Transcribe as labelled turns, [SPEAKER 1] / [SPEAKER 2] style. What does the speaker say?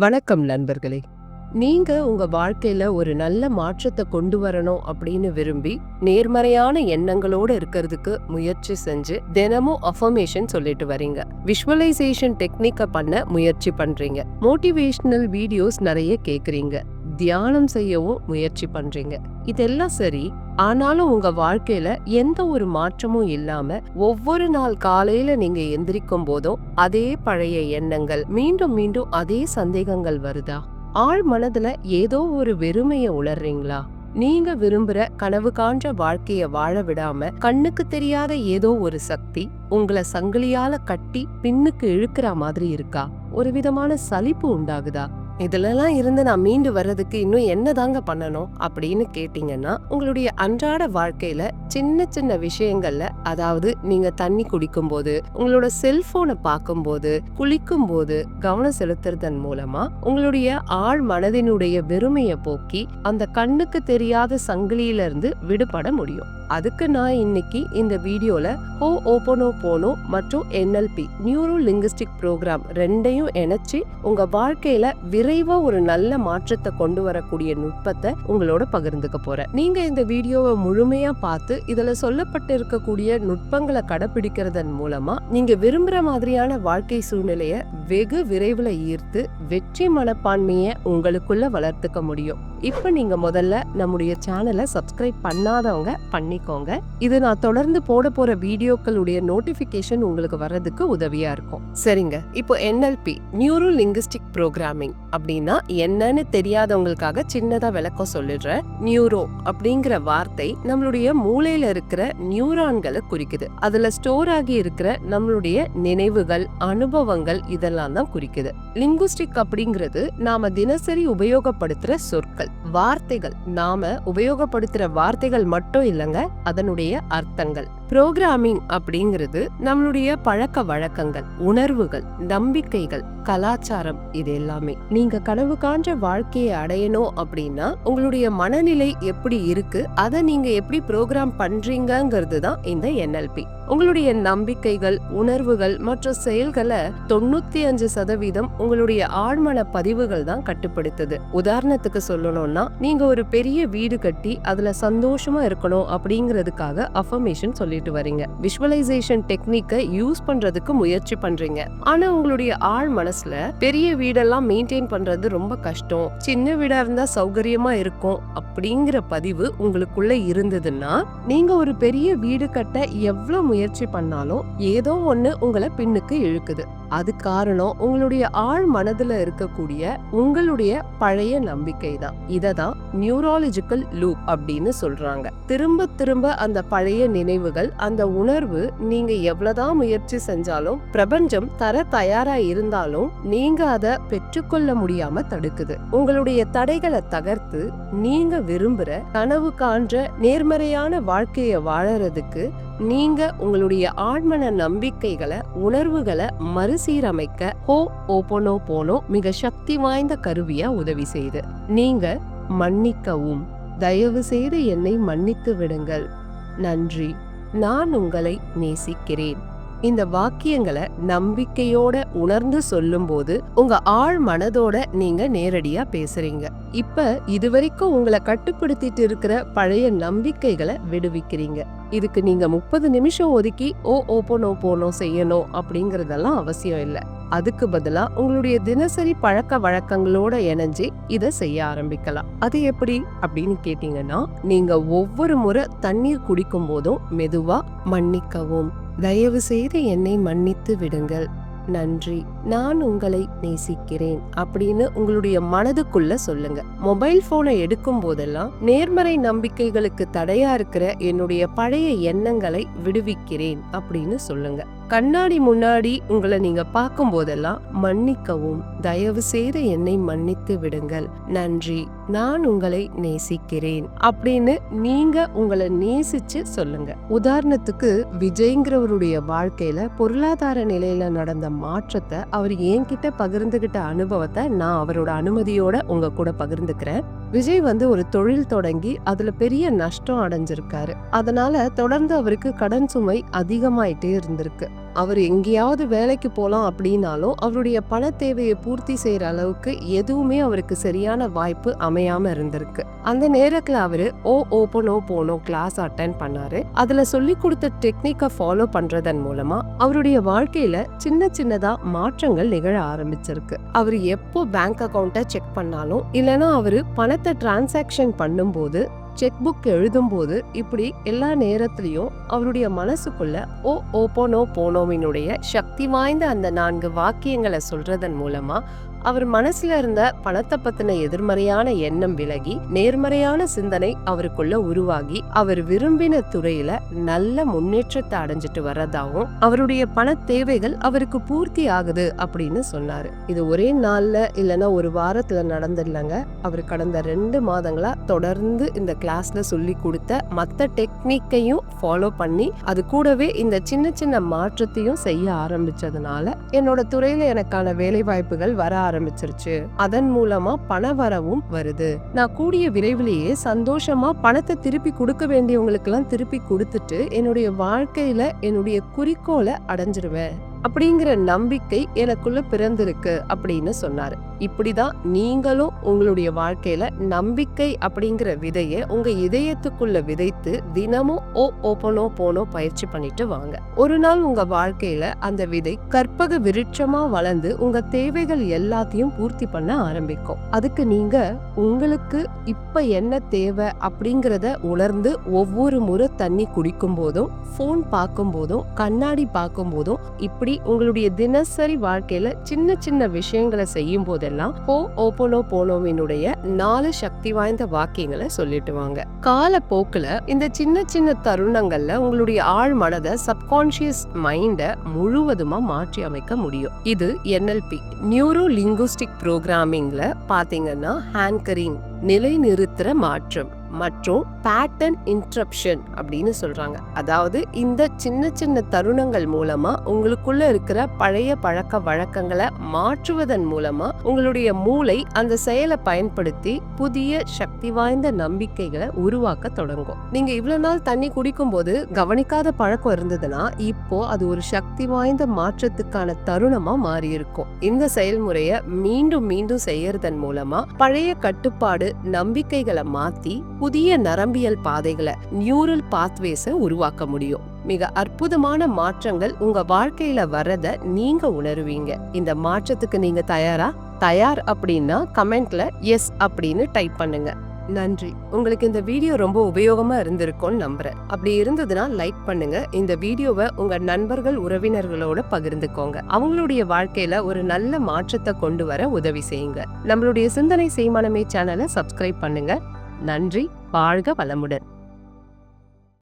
[SPEAKER 1] வணக்கம் நண்பர்களே. நீங்க உங்க வாழ்க்கையில ஒரு நல்ல மாற்றத்தை கொண்டு வரணும் அப்படின்னு விரும்பி நேர்மறையான எண்ணங்களோட இருக்கிறதுக்கு முயற்சி செஞ்சு தினமும் அஃபர்மேஷன் சொல்லிட்டு வரீங்க. விஷுவலைசேஷன் டெக்னிக்கை பண்ண முயற்சி பண்றீங்க. மோட்டிவேஷனல் வீடியோஸ் நிறைய கேக்குறீங்க. தியானம் செய்யவும் முயற்சி பண்றீங்க. இதெல்லாம் சரி ஆனாலும் உங்க வாழ்க்கையில எந்த ஒரு மாற்றமும் இல்லாம ஒவ்வொரு நாள் காலையில நீங்க எந்திரிக்கும் போதும் அதே பழைய எண்ணங்கள் மீண்டும் மீண்டும் அதே சந்தேகங்கள் வருதா? ஆழ் மனதுல ஏதோ ஒரு வெறுமைய உணர்றீங்களா? நீங்க விரும்புற கனவு காண்ற வாழ்க்கைய வாழ விடாம கண்ணுக்கு தெரியாத ஏதோ ஒரு சக்தி உங்களை சங்கிலியால கட்டி பின்னுக்கு இழுக்கிற மாதிரி இருக்கா? ஒரு விதமான சலிப்பு உண்டாகுதா? இதுலலாம் இருந்து நான் மீண்டு வர்றதுக்கு இன்னும் என்னதாங்க பண்ணணும் அப்படின்னு கேட்டீங்கன்னா உங்களுடைய அன்றாட வாழ்க்கையில சின்ன சின்ன விஷயங்கள்ல அதாவது நீங்க தண்ணி குடிக்கும் போது உங்களோட செல்போனை பார்க்கும்போது குளிக்கும் போது கவனம் செலுத்துறதன் மூலமா உங்களுடைய ஆழ் மனதினுடைய வெறுமையை போக்கி அந்த கண்ணுக்கு தெரியாத சங்கிலியிலிருந்து விடுபட முடியும். அதுக்கு நான் இன்னைக்கு இந்த வீடியோல ஹோ ஓபனோ போனோ மற்றும் என்எல்பி நியூரோ லிங்குஸ்டிக் ப்ரோக்ராம் ரெண்டையும் இணைச்சு உங்க வாழ்க்கையில விரைவா ஒரு நல்ல மாற்றத்தை கொண்டு வரக்கூடிய நுட்பத்தை உங்களோட பகிர்ந்துக்க போறேன். நீங்க இந்த வீடியோவை முழுமையா பார்த்து இதுல சொல்லப்பட்டு இருக்கக்கூடிய நுட்பங்களை கடைபிடிக்கிறதன் மூலமா நீங்க விரும்புற மாதிரியான வாழ்க்கை சூழ்நிலைய வெகு விரைவில் ஈர்த்து வெற்றி மனப்பான்மையை உங்களுக்குள்ள வளர்த்துக்க முடியும். இப்போ நீங்கள் முதல்ல நம்முடைய சேனலை சப்ஸ்கிரைப் பண்ணாதவங்க பண்ணிக்கோங்க. இது நான் தொடர்ந்து போட போகிற வீடியோக்களுடைய நோட்டிஃபிகேஷன் உங்களுக்கு வர்றதுக்கு உதவியாக இருக்கும். சரிங்க. இப்போ என்எல்பி நியூரோ லிங்குஸ்டிக் ப்ரோக்ராமிங் அப்படின்னா என்னன்னு தெரியாதவங்களுக்காக சின்னதாக விளக்கம் சொல்லிடுறேன். நியூரோ அப்படிங்கிற வார்த்தை நம்மளுடைய மூளையில் இருக்கிற நியூரான்களை குறிக்குது. அதில் ஸ்டோர் ஆகி இருக்கிற நம்மளுடைய நினைவுகள் அனுபவங்கள் இதெல்லாம் தான் குறிக்குது. லிங்குஸ்டிக் அப்படிங்கிறது நாம தினசரி உபயோகப்படுத்துகிற சொற்கள். வார்த்தைகள். நாம உபயோகப்படுத்துற வார்த்தைகள் மட்டும் இல்லைங்க அதனுடைய அர்த்தங்கள். புரோகிராமிங் அப்படிங்கிறது நம்மளுடைய பழக்க வழக்கங்கள் உணர்வுகள் நம்பிக்கைகள் கலாச்சாரம் இது எல்லாமே. நீங்க கனவு காண்ற வாழ்க்கையை அடையணும் அப்படின்னா உங்களுடைய மனநிலை எப்படி இருக்கு அதை நீங்க எப்படி ப்ரோக்ராம் பண்றீங்கிறது தான் இந்த என்எல்பி. உங்களுடைய நம்பிக்கைகள் உணர்வுகள் மற்றும் செயல்களை தொண்ணூத்தி அஞ்சு சதவீதம் உங்களுடைய ஆழ்மன பதிவுகள் தான் கட்டுப்படுத்துது. உதாரணத்துக்கு சொல்லணும்னா நீங்க ஒரு பெரிய வீடு கட்டி அதுல சந்தோஷமா இருக்கணும் அப்படிங்கிறதுக்காக அஃபர்மேஷன் சொல்லிட்டு வரீங்க. விஷுவலைசேஷன் டெக்னிக்கை யூஸ் பண்றதுக்கு முயற்சி பண்றீங்க. ஆனா உங்களுடைய ஆழ் மனசுல பெரிய வீடெல்லாம் மெயின்டைன் பண்றது ரொம்ப கஷ்டம். சின்ன வீடா இருந்தா சௌகரியமா இருக்கும் அப்படிங்கிற பதிவு உங்களுக்குள்ள இருந்ததுன்னா நீங்க ஒரு பெரிய வீடு கட்ட எவ்வளவு முயற்சி பண்ணாலும் ஏதோ ஒன்று உங்களை பின்னுக்கு இழுக்குது. அது காரணம் உங்களுடைய ஆழ் மனதில் இருக்கக்கூடிய உங்களுடைய பழைய நம்பிக்கை தான். இதை தான் நியூராலஜிக்கல் லூப் அப்படின்னு சொல்றாங்க. திரும்ப திரும்ப அந்த பழைய நினைவுகள் அந்த உணர்வு நீங்க எவ்வளவுதான் முயற்சி செஞ்சாலும் பிரபஞ்சம் தர தயாரா இருந்தாலும் நீங்க அதை பெற்றுக்கொள்ள முடியாம தடுக்குது. உங்களுடைய தடைகளை தகர்த்து நீங்க விரும்புற கனவு காண்ற நேர்மறையான வாழ்க்கையை வாழறதுக்கு நீங்க உங்களுடைய ஆழ்மன நம்பிக்கைகளை உணர்வுகளை மறுசீரமைக்க ஹோ ஓபனோ போனோ மிக சக்தி வாய்ந்த கருவியா உதவி செய்து. நீங்க மன்னிக்கவும். தயவு செய்து என்னை மன்னித்து விடுங்கள். நன்றி. நான் உங்களை நேசிக்கிறேன். இந்த வாக்கியங்களை நம்பிக்கையோட உணர்ந்து சொல்லும்போது உங்க ஆழ் மனதோட நீங்க நேரடியா பேசுறீங்க. இப்ப இதுவரைக்கும் உங்களை கட்டுப்படுத்திட்டு இருக்கிற பழைய நம்பிக்கைகளை விடுவிக்கிறீங்க. இதுக்கு நீங்க முப்பது நிமிஷம் ஒதுக்கி ஓ ஓப்பனோ போனோ செய்யணும் அப்படிங்கறதெல்லாம் அவசியம் இல்லை. அதுக்கு பதிலா உங்களுடைய தினசரி பழக்க வழக்கங்களோட இணைஞ்சு இதை செய்ய ஆரம்பிக்கலாம். அது எப்படி அப்படின்னு கேட்டீங்கன்னா நீங்க ஒவ்வொரு முறை தண்ணீர் குடிக்கும் போதும் மெதுவா மன்னிக்கவும். தயவு செய்து என்னை மன்னித்து விடுங்கள். நன்றி. நான் உங்களை நேசிக்கிறேன் அப்படின்னு உங்களுடைய மனதுக்குள்ள சொல்லுங்க. மொபைல் போனை எடுக்கும் போதெல்லாம் நேர்மறை நம்பிக்கைகளுக்கு தடையா இருக்கிற என்னுடைய பழைய எண்ணங்களை விடுவிக்கிறேன் அப்படின்னு சொல்லுங்க. கண்ணாடி முன்னாடி உங்களை நீங்க பார்க்கும் போதெல்லாம் மன்னிக்கவும் தயவு செய்து என்னை மன்னித்து விடுங்கள். நன்றி நான் உங்களை நேசிக்கிறேன் அப்படின்னு நீங்க உங்களை நேசிச்சு சொல்லுங்க. உதாரணத்துக்கு விஜய்ங்கிறவருடைய வாழ்க்கையில பொருளாதார நிலையில நடந்த மாற்றத்தை அவர் என்கிட்ட பகிர்ந்துகிட்ட அனுபவத்தை நான் அவரோட அனுமதியோட உங்க கூட பகிர்ந்துக்கிறேன். விஜய் வந்து ஒரு தொழில் தொடங்கி அதுல பெரிய நஷ்டம் அடைஞ்சிருக்காரு. அதனால தொடர்ந்து அவருக்கு கடன் சுமை அதிகமாயிட்டே இருந்திருக்கு. அவர் எங்கேயாவது வேலைக்கு போகலாம் அப்படின்னாலும் அவருடைய பண தேவையை பூர்த்தி செய்கிற அளவுக்கு எதுவுமே அவருக்கு சரியான வாய்ப்பு அமையாம இருந்திருக்கு. அந்த நேரத்தில் அவரு ஓ ஓப்பனோ போனோ கிளாஸ் அட்டன் பண்ணாரு. அதுல சொல்லி கொடுத்த டெக்னிக்கை ஃபாலோ பண்றதன் மூலமா அவருடைய வாழ்க்கையில சின்ன சின்னதா மாற்றங்கள் நிகழ ஆரம்பிச்சிருக்கு. அவர் எப்போ பேங்க் அக்கௌண்ட்டை செக் பண்ணாலும் இல்லைன்னா அவரு பணத்தை டிரான்சாக்ஷன் பண்ணும்போது செக் புக் எழுதும்போது இப்படி எல்லா நேரத்திலையும் அவருடைய மனசுக்குள்ள ஓ ஓப்போனோ போனோமினுடைய சக்தி வாய்ந்த அந்த நான்கு வாக்கியங்களை சொல்றதன் மூலமா அவர் மனசுல இருந்த பணத்தை பத்தின எதிர்மறையான எண்ணம் விலகி நேர்மறையான சிந்தனை அவருக்குள்ள உருவாகி அவர் விரும்பின துறையில நல்ல முன்னேற்றத்தை அடைஞ்சிட்டு வர்றதாவும் அவருடைய பண தேவைகள் அவருக்கு பூர்த்தி ஆகுது அப்படின்னு சொன்னாரு. இது ஒரே நாள்ல இல்லைன்னா ஒரு வாரத்துல நடந்துடலங்க. அவர் கடந்த ரெண்டு மாதங்களா தொடர்ந்து இந்த கிளாஸ்ல சொல்லி கொடுத்த மத்த டெக்னிக்கையும் ஃபாலோ பண்ணி அது கூடவே இந்த சின்ன சின்ன மாற்றத்தையும் செய்ய ஆரம்பிச்சதுனால என்னோட துறையில எனக்கான வேலை வாய்ப்புகள் வர ஆரம்பிச்சிருச்சு. அதன் மூலமா பண வரவும் வருது. நான் கூடிய விரைவிலேயே சந்தோஷமா பணத்தை திருப்பி கொடுக்க வேண்டியவங்களுக்கு எல்லாம் திருப்பி கொடுத்துட்டு என்னுடைய வாழ்க்கையில என்னுடைய குறிக்கோளை அடைஞ்சிருவேன். அப்படிங்கிற நம்பிக்கை எனக்குள்ள பிறந்திருக்கு அப்படின்னு சொன்னாரு. இப்படி தான் நீங்களும் உங்களுடைய வாழ்க்கையில நம்பிக்கை அப்படிங்கிற விதையை உங்க இதயத்துக்குள்ள விதைத்து தினமும் ஓ ஓப்பனோ போனோ பயிற்சி பண்ணிட்டு வாங்க. ஒரு நாள் உங்க வாழ்க்கையில அந்த விதை கற்பக விருட்சமா வளர்ந்து உங்க தேவைகள் எல்லாத்தையும் பூர்த்தி பண்ண ஆரம்பிக்கும். அதுக்கு நீங்க உங்களுக்கு இப்ப என்ன தேவை அப்படிங்கிறத உணர்ந்து ஒவ்வொரு முறை தண்ணி குடிக்கும் போதும் போன் பார்க்கும் போதும் கண்ணாடி பார்க்கும் போதும் இப்படி உங்களுடைய தினசரி வாழ்க்கையில சின்ன சின்ன விஷயங்களை செய்யும் போது எல்லாம் போ ஓபோலோ போனோவினுடைய நாலு சக்தி வாய்ந்த வாக்கியங்களை சொல்லிட்டு வாங்க. காலப்போக்குல இந்த சின்ன சின்ன தருணங்கள்ல உங்களுடைய ஆழ் மனதை சப்கான்சியஸ் மைண்ட முழுவதுமா மாற்றி அமைக்க முடியும். இது என்எல்பி நியூரோ லிங்குஸ்டிக் ப்ரோக்ராமிங்ல பாத்தீங்கன்னா ஹேங்கரிங் நிலைநிறுத்துற மாற்றம். மற்றும் பேட்டர்ன் இன்ட்ரப்ஷன் அப்படின்னு சொல்கிறாங்க அதாவது இந்த சின்ன சின்ன தருணங்கள் மூலமாக உங்களுக்குள்ள இருக்கிற பழைய பழக்க வழக்கங்களை மாற்றுவதன் மூலமாக உங்களுடைய மூளை அந்த செயலை பயன்படுத்தி புதிய சக்தி வாய்ந்த நம்பிக்கைகளை உருவாக்க தொடங்கும். நீங்கள் இவ்வளோ நாள் தண்ணி குடிக்கும்போது கவனிக்காத பழக்கம் இருந்ததுன்னா இப்போ அது ஒரு சக்தி வாய்ந்த மாற்றத்துக்கான தருணமாக மாறியிருக்கும். இந்த செயல்முறையை மீண்டும் மீண்டும் செய்யறதன் மூலமாக பழைய கட்டுப்பாடு நம்பிக்கைகளை மாற்றி புதிய நரம்பியல் பாதைகளை நியூரல் பாத்வேஸை உருவாக்க முடியும். மிக அற்புதமான மாற்றங்கள் உங்க வாழ்க்கையில வர்றத நீங்க உணருவீங்க. இந்த மாற்றத்துக்கு நீங்க தயாரா? தயார் அப்படின்னா கமெண்ட்ல எஸ் அப்படின்னு டைப் பண்ணுங்க. நன்றி. உங்களுக்கு இந்த வீடியோ ரொம்ப உபயோகமா இருந்திருக்கும்னு நம்புறேன். அப்படி இருந்ததுன்னா லைக் பண்ணுங்க. இந்த வீடியோவை உங்க நண்பர்கள் உறவினர்களோட பகிர்ந்துக்கோங்க. அவங்களுடைய வாழ்க்கையில ஒரு நல்ல மாற்றத்தை கொண்டு வர உதவி செய்யுங்க. நம்மளுடைய சிந்தனை செய்மானமே சேனலை சப்ஸ்கிரைப் பண்ணுங்க. நன்றி வாழ்க வளமுடன்.